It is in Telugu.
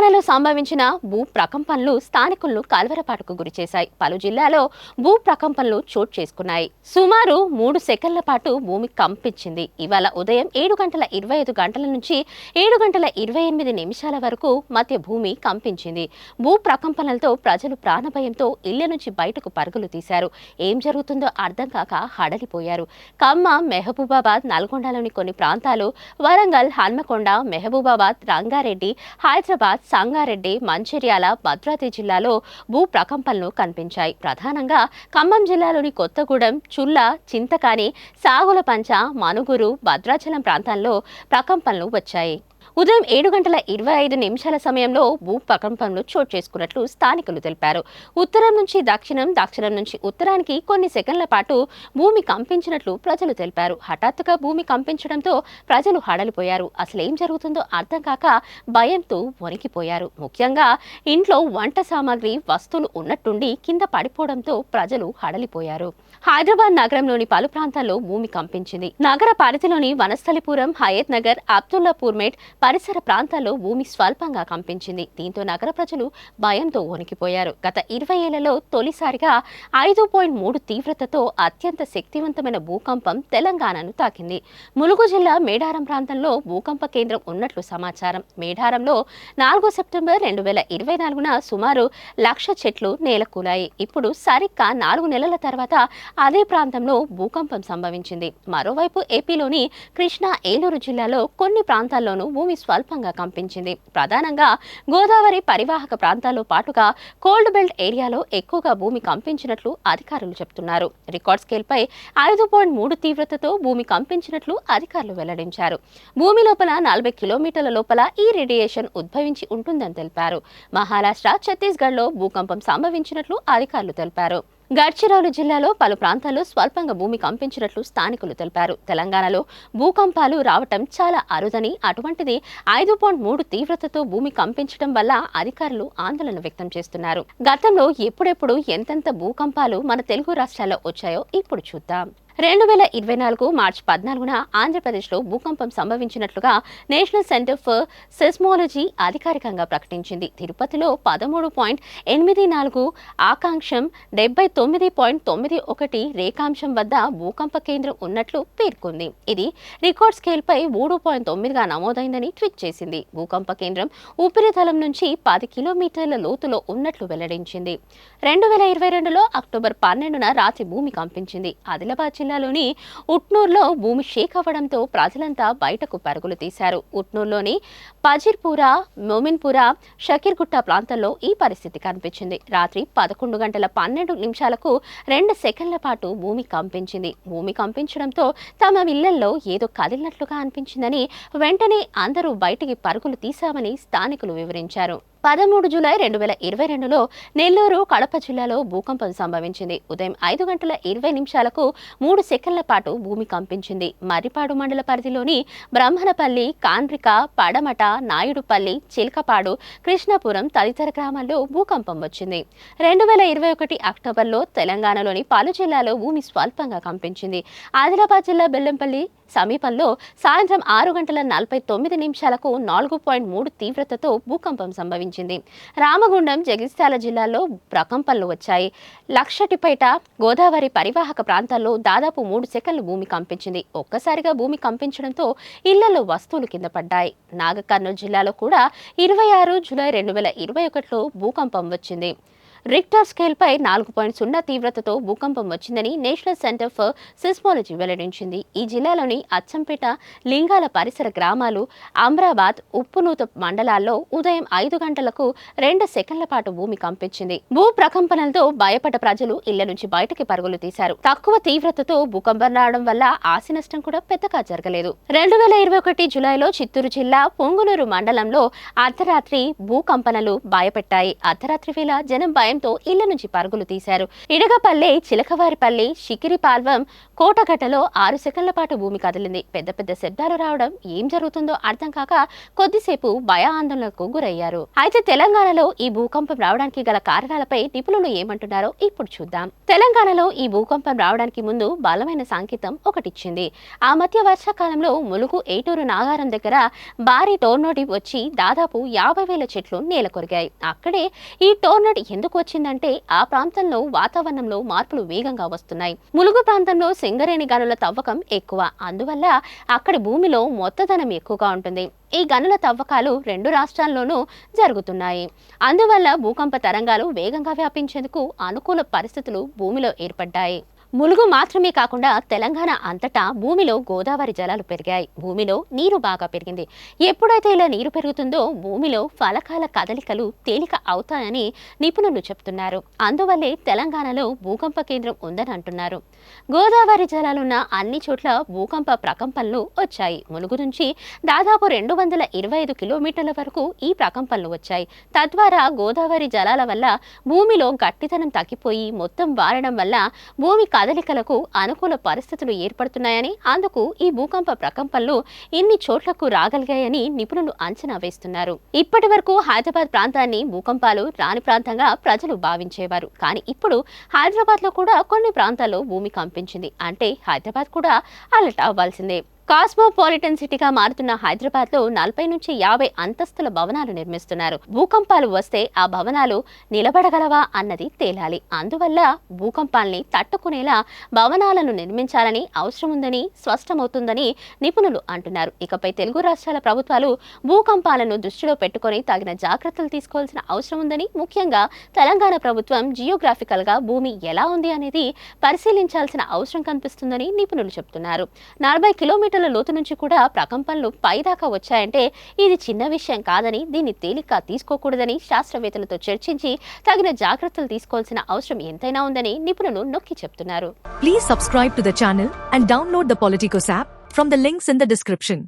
తెలంగాణలో సంభవించిన భూ ప్రకంపనలు స్థానికులను కలవరపాటుకు గురిచేశాయి పలు జిల్లాలో భూ ప్రకంపనలు చోటు చేసుకున్నాయి. సుమారు మూడు సెకండ్ల పాటు భూమి కంపించింది. ఇవాళ ఉదయం ఏడు గంటల ఇరవై ఐదు గంటల నుంచి ఏడు గంటల ఇరవై ఎనిమిది నిమిషాల వరకు మధ్య భూమి కంపించింది. భూ ప్రకంపనలతో ప్రజలు ప్రాణభయంతో ఇళ్ళ నుంచి బయటకు పరుగులు తీశారు. ఏం జరుగుతుందో అర్థం కాక హడలిపోయారు. ఖమ్మ మెహబూబాబాద్ నల్గొండలోని కొన్ని ప్రాంతాలు వరంగల్ హన్మకొండ మెహబూబాబాద్ రంగారెడ్డి హైదరాబాద్ సంగారెడ్డి మంచిర్యాల భద్రాద్రి జిల్లాలో భూ ప్రకంపనలు కనిపించాయి. ప్రధానంగా ఖమ్మం జిల్లాలోని కొత్తగూడెం చుల్ల చింతకాని సాగుల పంచ మనుగురు భద్రాచలం ప్రాంతాల్లో ప్రకంపనలు వచ్చాయి. ఉదయం ఏడు గంటల ఇరవై ఐదు నిమిషాల సమయంలో భూ చోటు చేసుకున్నట్లు స్థానికులు తెలిపారు. ఉత్తరం నుంచి దక్షిణం దక్షిణం నుంచి ఉత్తరానికి కొన్ని సెకండ్ల పాటు భూమి కంపించినట్లు ప్రజలు తెలిపారు. హఠాత్తుగా భూమి కంపించడంతో ప్రజలు హడలిపోయారు. అసలు ఏం జరుగుతుందో అర్థం కాక భయంతో వణికిపోయారు. ముఖ్యంగా ఇంట్లో వంట సామాగ్రి వస్తువులు ఉన్నట్టుండి కింద పడిపోవడంతో ప్రజలు హడలిపోయారు. హైదరాబాద్ నగరంలోని పలు ప్రాంతాల్లో భూమి కంపించింది. నగర పరిధిలోని వనస్థలిపురం హయత్ నగర్ అబ్దుల్లాపూర్ మేట్ పరిసర ప్రాంతాల్లో భూమి స్వల్పంగా కంపించింది. దీంతో నగర ప్రజలు భయంతో వణికిపోయారు. గత ఇరవై ఏళ్ళలో తొలిసారిగా ఐదు పాయింట్ మూడు తీవ్రతతో అత్యంత శక్తివంతమైన భూకంపం తెలంగాణను తాకింది. ములుగు జిల్లా మేడారం ప్రాంతంలో భూకంప కేంద్రం ఉన్నట్లు సమాచారం. మేడారంలో నాలుగో సెప్టెంబర్ రెండు వేల ఇరవై నాలుగున సుమారు లక్ష చెట్లు నేలకూలాయి. ఇప్పుడు సరిగ్గా నాలుగు నెలల తర్వాత అదే ప్రాంతంలో భూకంపం సంభవించింది. మరోవైపు ఏపీలోని కృష్ణా ఏలూరు జిల్లాలో కొన్ని ప్రాంతాల్లోనూ భూమి భూమి స్వల్పంగా కంపించింది. ప్రధానంగా గోదావరి పరివాహక ప్రాంతాల్లో పాటుగా కోల్డ్ బెల్ట్ ఏరియాలో ఎక్కువగా భూమి కంపించినట్లు అధికారులు చెబుతున్నారు రికార్డ్ స్కేల్పై ఐదు పాయింట్ మూడు తీవ్రతతో భూమి కంపించినట్లు అధికారులు వెల్లడించారు. భూమి లోపల నలభై కిలోమీటర్ల లోపల ఈ రేడియేషన్ ఉద్భవించి ఉంటుందని తెలిపారు. మహారాష్ట్ర ఛత్తీస్గఢ్లో భూకంపం సంభవించినట్లు అధికారులు తెలిపారు. గడ్చిరోలు జిల్లాలో పలు ప్రాంతాల్లో స్వల్పంగా భూమి కంపించినట్లు స్థానికులు తెలిపారు. తెలంగాణలో భూకంపాలు రావటం చాలా అరుదని అటువంటిది ఐదు పాయింట్ మూడు తీవ్రతతో భూమి కంపించడం వల్ల అధికారులు ఆందోళన వ్యక్తం చేస్తున్నారు. గతంలో ఎప్పుడెప్పుడు ఎంతెంత భూకంపాలు మన తెలుగు రాష్ట్రాల్లో వచ్చాయో ఇప్పుడు చూద్దాం. రెండు వేల ఇరవై నాలుగు మార్చి పద్నాలుగున ఆంధ్రప్రదేశ్లో భూకంపం సంభవించినట్లుగా నేషనల్ సెంటర్ ఫర్ సెస్మాలజీ అధికారికంగా ప్రకటించింది. తిరుపతిలో పదమూడు పాయింట్ ఎనిమిది నాలుగు ఆకాంక్షం డెబ్బై తొమ్మిది పాయింట్ తొమ్మిది ఒకటి రేఖాంశం వద్ద భూకంప కేంద్రం ఉన్నట్లు పేర్కొంది. ఇది రికార్డ్ స్కేల్పై మూడు పాయింట్ తొమ్మిదిగా నమోదైందని ట్వీట్ చేసింది. భూకంప కేంద్రం ఉపరితలం నుంచి పది కిలోమీటర్ల లోతులో ఉన్నట్లు వెల్లడించింది. రెండు వేల ఇరవై రెండులో అక్టోబర్ పన్నెండున రాత్రి భూమి కంపించింది ఆదిలాబాద్ జిల్లాలోని ఉట్నూర్లో భూమి షేక్ అవ్వడంతో ప్రజలంతా బయటకు పరుగులు తీశారు. ఉట్నూర్లోని పజిర్పురా మోమిన్పురా షకీర్గుట్ట ప్రాంతాల్లో ఈ పరిస్థితి కనిపించింది. రాత్రి పదకొండు గంటల పన్నెండు నిమిషాలకు రెండు సెకండ్ల పాటు భూమి కంపించింది. భూమి కంపించడంతో తమ ఇళ్ళల్లో ఏదో కదిలినట్లుగా అనిపించిందని వెంటనే అందరూ బయటికి పరుగులు తీశామని స్థానికులు వివరించారు. పదమూడు జూలై రెండు వేల ఇరవై రెండులో నెల్లూరు కడప జిల్లాలో భూకంపం సంభవించింది. ఉదయం ఐదు గంటల ఇరవై నిమిషాలకు మూడు సెకండ్ల పాటు భూమి కంపించింది. మర్రిపాడు మండల పరిధిలోని బ్రహ్మణపల్లి కాన్రిక పడమట నాయుడుపల్లి చిలకపాడు కృష్ణాపురం తదితర గ్రామాల్లో భూకంపం వచ్చింది. రెండు వేల ఇరవై ఒకటి అక్టోబర్లో తెలంగాణలోని పలు జిల్లాలో భూమి స్వల్పంగా కంపించింది. ఆదిలాబాద్ జిల్లా బెల్లంపల్లి సమీపంలో సాయంత్రం ఆరు గంటల నలభై తొమ్మిది నిమిషాలకు నాలుగు పాయింట్ మూడు తీవ్రతతో భూకంపం సంభవించింది. రామగుండం జగిత్యాల జిల్లాలో ప్రకంపనలు వచ్చాయి. లక్షటిపేట గోదావరి పరివాహక ప్రాంతాల్లో దాదాపు మూడు సెకండ్లు భూమి కంపించింది. ఒక్కసారిగా భూమి కంపించడంతో ఇళ్ళలో వస్తువులు కింద పడ్డాయి. నాగకర్నూలు జిల్లాలో కూడా ఇరవై ఆరు జూలై రెండు వేల ఇరవై ఒకటిలో భూకంపం వచ్చింది. రిక్టర్ స్కేల్పై నాలుగు పాయింట్ సున్నా తీవ్రతతో భూకంపం వచ్చిందని నేషనల్ సెంటర్ ఫర్ సిస్మాలజీ వెల్లడించింది. ఈ జిల్లాలోని అచ్చంపేట లింగాల పరిసర గ్రామాలు అమ్రాబాద్ ఉప్పునూత మండలాల్లో ఉదయం ఐదు గంటలకు రెండు సెకండ్ల పాటు భూమి కంపించింది. భూ ప్రకంపనలతో భయపడ్డ ప్రజలు ఇళ్ళ నుంచి బయటకి పరుగులు తీశారు. తక్కువ తీవ్రతతో భూకంపం రావడం వల్ల ఆస్తి నష్టం కూడా పెద్దగా జరగలేదు. రెండు వేల ఇరవై ఒకటి జులైలో చిత్తూరు జిల్లా పొంగునూరు మండలంలో అర్ధరాత్రి భూకంపనలు భయపెట్టాయి. అర్ధరాత్రి వేళ జనం భయం సాయంతో ఇళ్ళ నుంచి పరుగులు తీశారు. ఇడగపల్లె చిలకవారిపల్లి షికిరిపాల్వం కోటగట్టలో ఆరు సెకండ్ల పాటు భూమి కదిలింది. పెద్ద పెద్ద శబ్దాలు రావడం ఏం జరుగుతుందో అర్థం కాక కొద్దిసేపు భయ ఆందోళనకు గురయ్యారు. అయితే తెలంగాణలో ఈ భూకంపం రావడానికి గల కారణాలపై నిపుణులు ఏమంటున్నారో ఇప్పుడు చూద్దాం. తెలంగాణలో ఈ భూకంపం రావడానికి ముందు బలమైన సంకేతం ఒకటిచ్చింది. ఆ మధ్య వర్షాకాలంలో ములుగు ఏటూరు నాగారం దగ్గర భారీ టోర్నోడి వచ్చి దాదాపు యాభై వేల చెట్లు నేల కొరిగాయి అక్కడే ఈ టోర్నడ్ ఎందుకు వచ్చిందంటే ఆ ప్రాంతంలో వాతావరణంలో మార్పులు వేగంగా వస్తున్నాయి. ములుగు ప్రాంతంలో సింగరేణి గనుల తవ్వకం ఎక్కువ. అందువల్ల అక్కడి భూమిలో మొత్తదనం ఎక్కువగా ఉంటుంది. ఈ గనుల తవ్వకాలు రెండు రాష్ట్రాల్లోనూ జరుగుతున్నాయి. అందువల్ల భూకంప తరంగాలు వేగంగా వ్యాపించేందుకు అనుకూల పరిస్థితులు భూమిలో ఏర్పడ్డాయి. ములుగు మాత్రమే కాకుండా తెలంగాణ అంతటా భూమిలో గోదావరి జలాలు పెరిగాయి. భూమిలో నీరు బాగా పెరిగింది. ఎప్పుడైతే ఇలా నీరు పెరుగుతుందో భూమిలో ఫలకాల కదలికలు తేలిక అవుతాయని నిపుణులు చెప్తున్నారు. అందువల్లే తెలంగాణలో భూకంప కేంద్రం ఉందని అంటున్నారు. గోదావరి జలాలున్న అన్ని చోట్ల భూకంప ప్రకంపనలు వచ్చాయి. ములుగు నుంచి దాదాపు రెండు వందల ఇరవై ఐదు కిలోమీటర్ల వరకు ఈ ప్రకంపనలు వచ్చాయి. తద్వారా గోదావరి జలాల వల్ల భూమిలో గట్టితనం తగ్గిపోయి మొత్తం వారడం వల్ల భూమి కదలికలకు అనుకూల పరిస్థితులు ఏర్పడుతున్నాయని అందుకు ఈ భూకంప ప్రకంపనలు ఇన్ని చోట్లకు రాగలిగాయని నిపుణులు అంచనా వేస్తున్నారు. ఇప్పటి వరకు హైదరాబాద్ ప్రాంతాన్ని భూకంపాలు రాని ప్రాంతంగా ప్రజలు భావించేవారు. కానీ ఇప్పుడు హైదరాబాద్లో కూడా కొన్ని ప్రాంతాల్లో భూమి కంపించింది. అంటే హైదరాబాద్ కూడా అలర్ట్ అవ్వాల్సిందే. కాస్మోపాలిటన్ సిటీగా మారుతున్న హైదరాబాద్లో నలభై నుంచి యాభై అంతస్తుల భవనాలు నిర్మిస్తున్నారు. భూకంపాలు వస్తే ఆ భవనాలు నిలబడగలవా అన్నది తేలాలి. అందువల్ల భూకంపాల్ని తట్టుకునేలా భవనాలను నిర్మించాలని అవసరం ఉందని స్పష్టమవుతుందని నిపుణులు అంటున్నారు. ఇకపై తెలుగు రాష్ట్రాల ప్రభుత్వాలు భూకంపాలను దృష్టిలో పెట్టుకొని తగిన జాగ్రత్తలు తీసుకోవాల్సిన అవసరం ఉందని ముఖ్యంగా తెలంగాణ ప్రభుత్వం జియోగ్రాఫికల్గా భూమి ఎలా ఉంది అనేది పరిశీలించాల్సిన అవసరం కనిపిస్తుందని నిపుణులు చెబుతున్నారు. నలభై కిలోమీటర్ల లోతు నుంచి కూడా ప్రకంపనలు పైదాకా వచ్చాయంటే ఇది చిన్న విషయం కాదని దీన్ని తేలిక తీసుకోకూడదని శాస్త్రవేత్తలతో చర్చించి తగిన జాగ్రత్తలు తీసుకోవాల్సిన అవసరం ఎంతైనా ఉందని నిపుణులు నొక్కి చెప్తున్నారు. Please subscribe to the channel and download the Politicos app from the links in the description